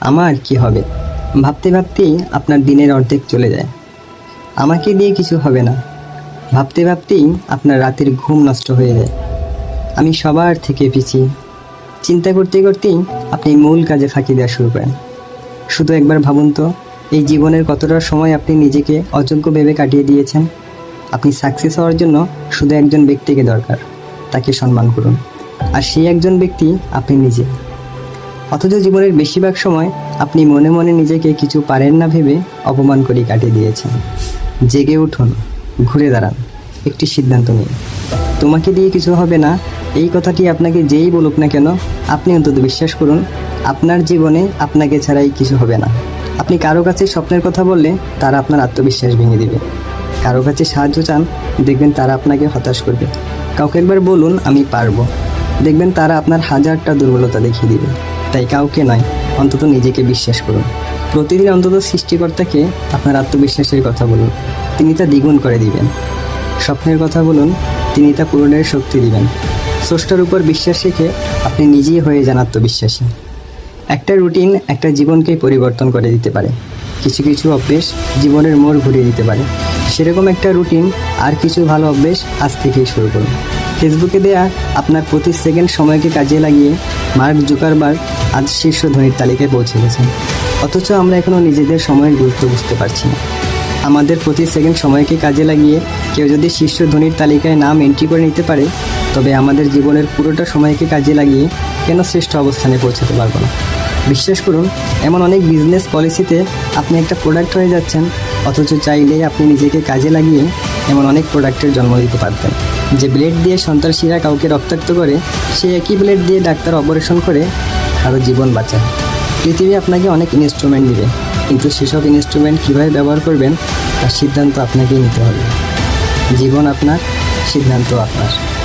আমার কি হবে? ভাবতে ভাবতেই আপনার দিনের অর্ধেক চলে যায়। আমাকে দিয়ে কিছু হবে না। ভাবতে ভাবতেই আপনার রাতের ঘুম নষ্ট হয়ে যায়। আমি সবার থেকে পিছিয়ে চিন্তা করতে করতেই আপনি মূল কাজে ফাঁকি দেওয়া শুরু করেন। শুধু একবার ভাবুন তো, এই জীবনের কতটা সময় আপনি নিজেকে অযোগ্য ভেবে কাটিয়ে দিয়েছেন? আপনি সাকসেস হওয়ার জন্য শুধু একজন ব্যক্তিকে দরকার, তাকে সম্মান করুন। আর সেই একজন ব্যক্তি আপনি নিজে। অথচ জীবনের বেশিরভাগ সময় আপনি মনে মনে নিজেকে কিছু পারেন না ভেবে অপমান করে কাটিয়ে দিয়েছেন। জেগে উঠুন, ঘুরে দাঁড়ান, একটি সিদ্ধান্ত নিন। তোমাকে দিয়ে কিছু হবে না, এই কথাটি আপনাকে যেই বলুক না কেন, আপনি অন্তত বিশ্বাস করুন, আপনার জীবনে আপনাকে ছাড়াই কিছু হবে না। আপনি কারও কাছে স্বপ্নের কথা বললে তারা আপনার আত্মবিশ্বাস ভেঙে দিবে। কারও কাছে সাহায্য চান, দেখবেন তারা আপনাকে হতাশ করবে। কাউকে একবার বলুন, আমি পারব। দেখবেন তারা আপনার হাজারটা দুর্বলতা দেখিয়ে দিবে। তাই কাউকে নয়, অন্তত নিজেকে বিশ্বাস করুন। প্রতিদিন অন্তত সৃষ্টিকর্তাকে আপনার আত্মবিশ্বাসের কথা বলুন। তিনি তা দ্বিগুণ করে দিবেন। স্বপ্নের কথা বলুন, তিনি তা পূরণের শক্তি দিবেন। স্রষ্টার উপর বিশ্বাস রেখে আপনি নিজেই হয়ে যান আত্মবিশ্বাসী। একটা রুটিন একটা জীবনকেই পরিবর্তন করে দিতে পারে। কিছু কিছু অভ্যেস জীবনের মোড় ঘুরিয়ে দিতে পারে। সেরকম একটা রুটিন আর কিছু ভালো অভ্যেস আজ থেকেই শুরু করুন। ফেসবুকে দেয়া আপনার প্রতি সেকেন্ড সময়কে কাজে লাগিয়ে মার্ক জুকারবার্গ আজ শীর্ষ ধনীর তালিকায় পৌঁছে গেছেন অথচ আমরা এখনও নিজেদের সময়ের গুরুত্ব বুঝতে পারছি না। আমাদের প্রতি সেকেন্ড সময়কে কাজে লাগিয়ে কেউ যদি শীর্ষ ধনীর তালিকায় নাম এন্ট্রি করে নিতে পারে, তবে আমাদের জীবনের পুরোটা সময়কে কাজে লাগিয়ে কেন শ্রেষ্ঠ অবস্থানে পৌঁছাতে পারব না? বিশ্বাস করুন, এমন অনেক বিজনেস পলিসিতে আপনি একটা প্রোডাক্ট হয়ে যাচ্ছেন, অথচ চাইলেই আপনি নিজেকে কাজে লাগিয়ে এমন অনেক প্রোডাক্টের জন্ম দিতে পারতেন। যে ব্লেড দিয়ে সন্ত্রাসীরা কাউকে রক্তাক্ত করে সে একই ব্লেড দিয়ে ডাক্তার অপারেশন করে কারও জীবন বাঁচায় পৃথিবী আপনাকে অনেক ইনস্ট্রুমেন্ট দিবে, কিন্তু সেসব ইনস্ট্রুমেন্ট কীভাবে ব্যবহার করবেন তার সিদ্ধান্ত আপনাকেই নিতে হবে। জীবন আপনার, সিদ্ধান্ত আপনার।